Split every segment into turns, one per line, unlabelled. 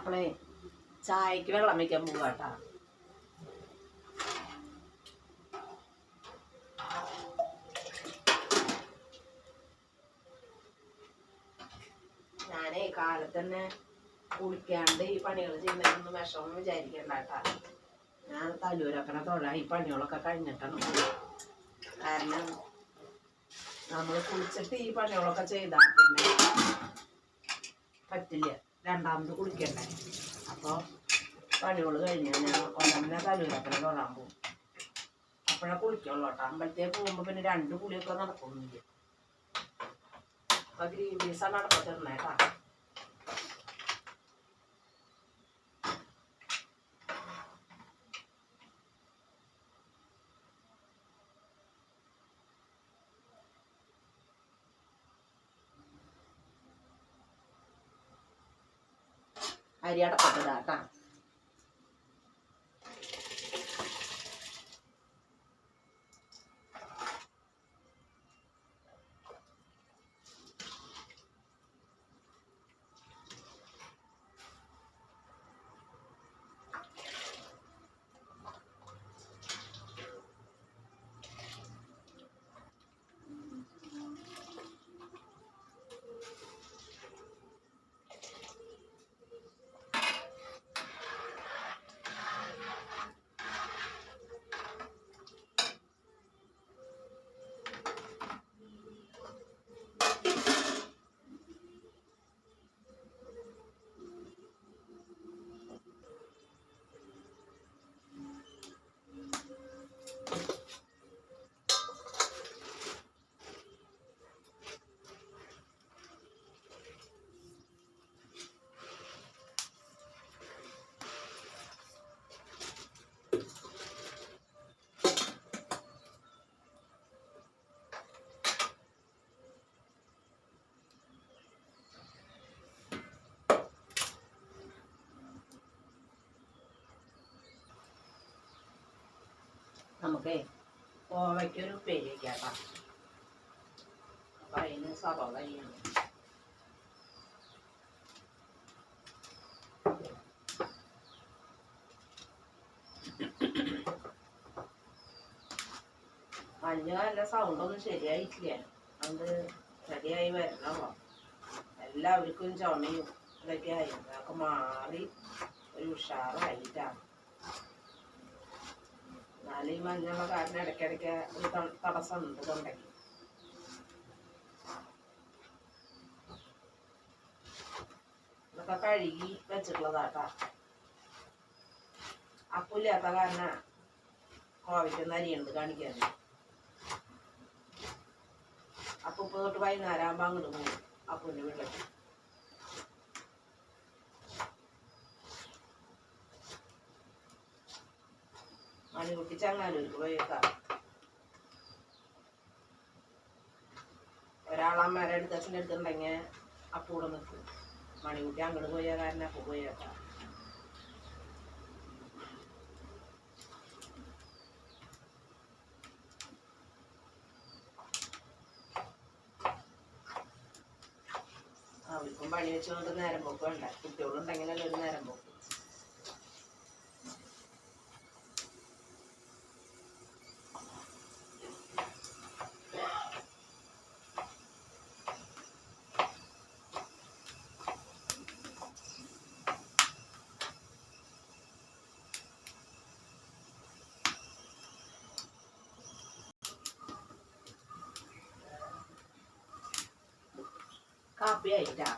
അപ്പോളേ ചായക്ക് വെള്ളം വയ്ക്കാൻ കേട്ടാ. ഞാനേ കാലത്ത് തന്നെ കുളിക്കാണ്ട് ഈ പണികൾ ചെയ്യുന്നതൊന്നും വിഷമം വിചാരിക്കണ്ട കേട്ടാ. ഞാൻ തലൂരക്കണ തൊഴ. ഈ പണികളൊക്കെ കഴിഞ്ഞിട്ടാണ് കാരണം നമ്മൾ കുളിച്ചിട്ട് ഈ പണികളൊക്കെ ചെയ്താൽ പിന്നെ പറ്റില്ല. രണ്ടാമത് കുളിക്കണ്ടേ? അപ്പോൾ പണികൾ കഴിഞ്ഞ് ഞാൻ കൊല്ലന്നെ തലൂരക്കണ തൊഴാൻ പോകും അപ്പോഴേ കുളിക്കുള്ളൂ കേട്ടോ. അമ്പലത്തേക്ക് പോകുമ്പോൾ പിന്നെ രണ്ട് കുളിയൊക്കെ നടക്കൊന്നുമില്ല അപ്പോൾ ഗ്രീൻ പീസാണ് നടപ്പത്തിരുന്നേ കേട്ടാ അരി അടപ്പത്തതാ കേട്ടാ നമുക്കേ കോവയ്ക്കൊരു ഉപ്പേരി വയ്ക്കാം അപ്പം അതിന് സവാള ചെയ്യണം മഞ്ഞ നല്ല സൗണ്ടൊന്നും ശരിയായിട്ടില്ല. അത് ശരിയായി വരണമോ എല്ലാവർക്കും ചുമയും ഇതൊക്കെ ആയി. അതൊക്കെ മാറി ഒരു ഉഷാറായിട്ടാണ്. എന്നാലും ഈ മഞ്ഞുള്ള കാരണം ഇടയ്ക്കിടയ്ക്ക് ഒരു തടസ്സമുണ്ട് തൊണ്ടയ്ക്ക്. ഇതൊക്കെ കഴുകി വെച്ചിട്ടുള്ളതാട്ടാ. അപ്പില്ലാത്ത കാരണം കോവയ്ക്കുന്ന അരിയുണ്ട് കാണിക്കാൻ. അപ്പൊ തൊട്ട് വൈകുന്നേരം ആകുമ്പോൾ അങ്ങോട്ട് പോകും അപ്പൂന്റെ വീട്ടിലേക്ക്. മണികുട്ടി ചങ്ങാനൂർക്ക് പോയേക്കാം. ഒരാളമ്മേരെ അടുത്ത് അച്ഛന്റെ അടുത്തുണ്ടെങ്കിൽ അപ്പൂടെ നിൽക്കും. മണികുട്ടി അങ്ങോട്ട് പോയ കാരണം അപ്പു പോയേക്കാം. അവർക്കും പണി വെച്ചുകൊണ്ട് നേരം പോക്കുണ്ട് കുട്ടികളുണ്ടെങ്കിലല്ലേ ഒരു നേരം പോക്ക്. കാപ്പി ആയിട്ടാ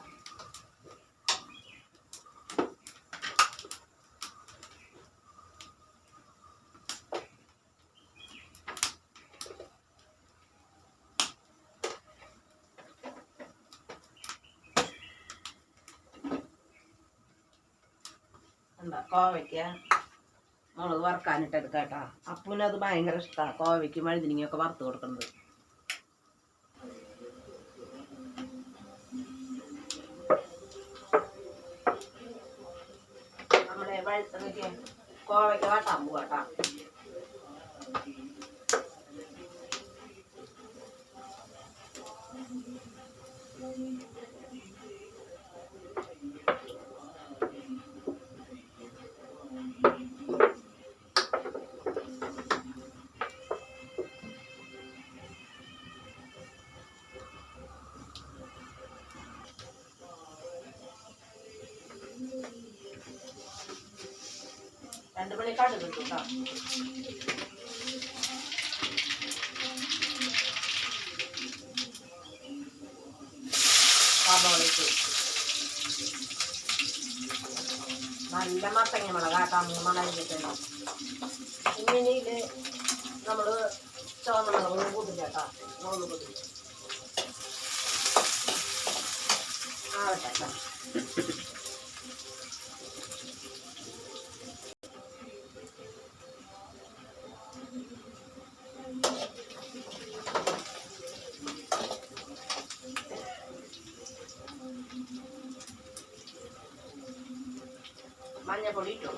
എന്താ കോവയ്ക്ക മുളക് വറുക്കാനിട്ട് എടുക്കാം കേട്ടോ അപ്പൂനത് ഭയങ്കര ഇഷ്ടമാണ് കോവയ്ക്ക് മഴുതിനിങ്ങൊക്കെ വറുത്ത് കൊടുക്കുന്നത് ไปตรงนี้ก็ไ കടുക് കിട്ടും കേട്ടോ നല്ല മത്തങ്ങ മുളകാട്ടാ മൂന്നെണ്ണം അരിഞ്ഞിട്ടുണ്ട് ഇങ്ങനെ ഇത് നമ്മൾ ചുവന്ന മുളകൊന്നും കൂട്ടില്ല കേട്ടോ മുളക് കൂട്ടില്ല ആവട്ടെ. കേട്ടോ bonito.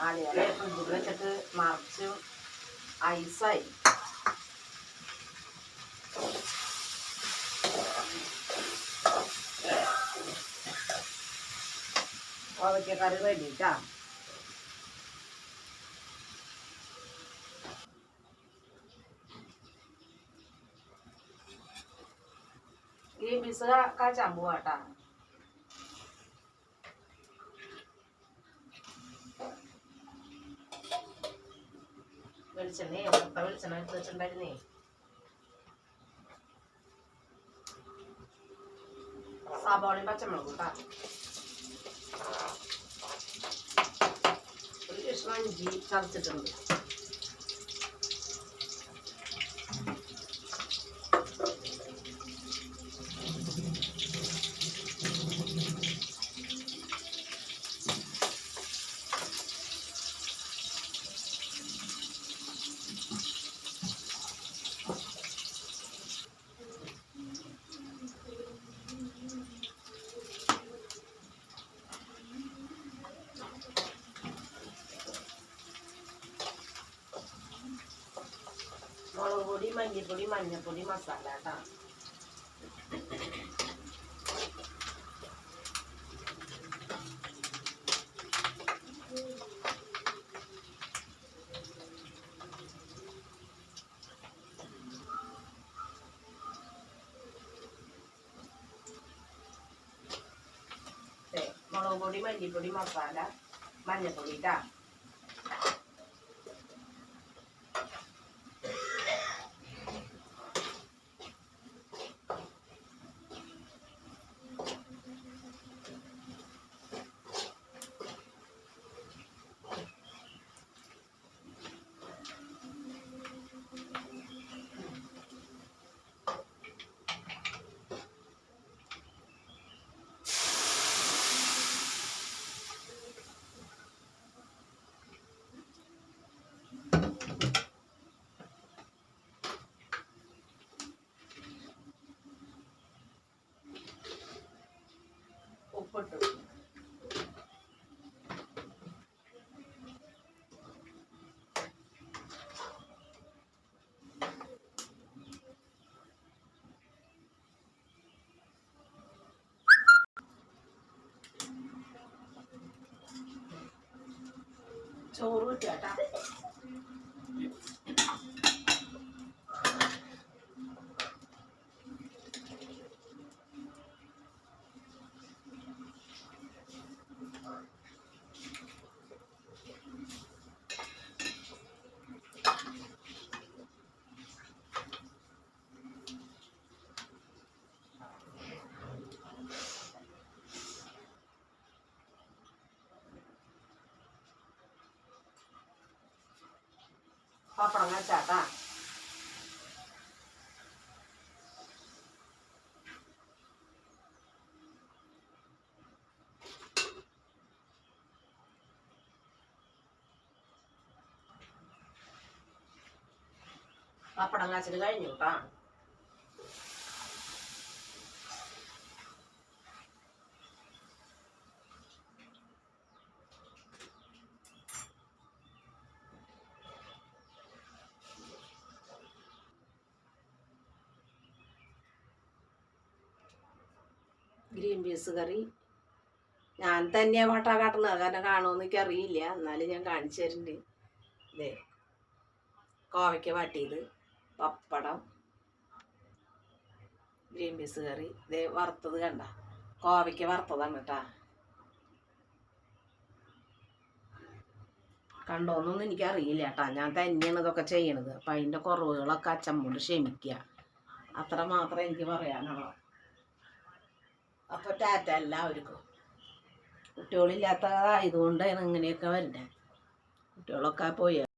നാളികേരം ഫ്രിഡ്ജിൽ വെച്ചിട്ട് മറിച്ച് ഐസായി. ഓവയ്ക്കക്കറി റെഡി കേട്ടോ ഈ ബിസ് കാച്ചാൻ പോവാട്ടാ വെളിച്ചെണ്ണേ മുട്ട വെളിച്ചെണ്ണ എടുത്ത് വെച്ചിട്ടുണ്ടായിരുന്നേ. സവാളയും പച്ചമുളകും കേട്ടോ ഒരു കഷ്ണം ഇഞ്ചി ചതച്ചിട്ടുണ്ട്. 25 25 25 salata Mono 25 25 salata, mangia pulita. Turut. പപ്പടം വെച്ചാട്ടാ പപ്പടം കാച്ചിട്ട് കഴിഞ്ഞു കേട്ടാ ഗ്രീൻ പീസ് കറി. ഞാൻ തന്നെയാണ് വട്ട കാട്ടുന്നത്. കാരണം കാണുമെന്ന് എനിക്ക് അറിയില്ല എന്നാലും ഞാൻ കാണിച്ചു തരുന്നുണ്ട് ഇതേ കോവയ്ക്ക വാട്ടിയത്. പപ്പടം. ഗ്രീൻ പീസ് കറി. ഇതേ വറുത്തത് കണ്ട. കോവയ്ക്ക വറുത്തതാണ് കേട്ടാ. കണ്ടോന്നൊന്നും എനിക്കറിയില്ല കേട്ടാ. ഞാൻ തന്നെയാണ് ഇതൊക്കെ ചെയ്യണത്. അപ്പം അതിന്റെ കുറവുകളൊക്കെ അച്ചമ്മോട് ക്ഷമിക്കുക അത്ര മാത്രമേ എനിക്ക് പറയാനുള്ളൂ. അപ്പോൾ ടാറ്റ എല്ലാവർക്കും. കുട്ടികളില്ലാത്തതായതുകൊണ്ടാണ് ഇങ്ങനെയൊക്കെ വരുന്നത് കുട്ടികളൊക്കെ പോയി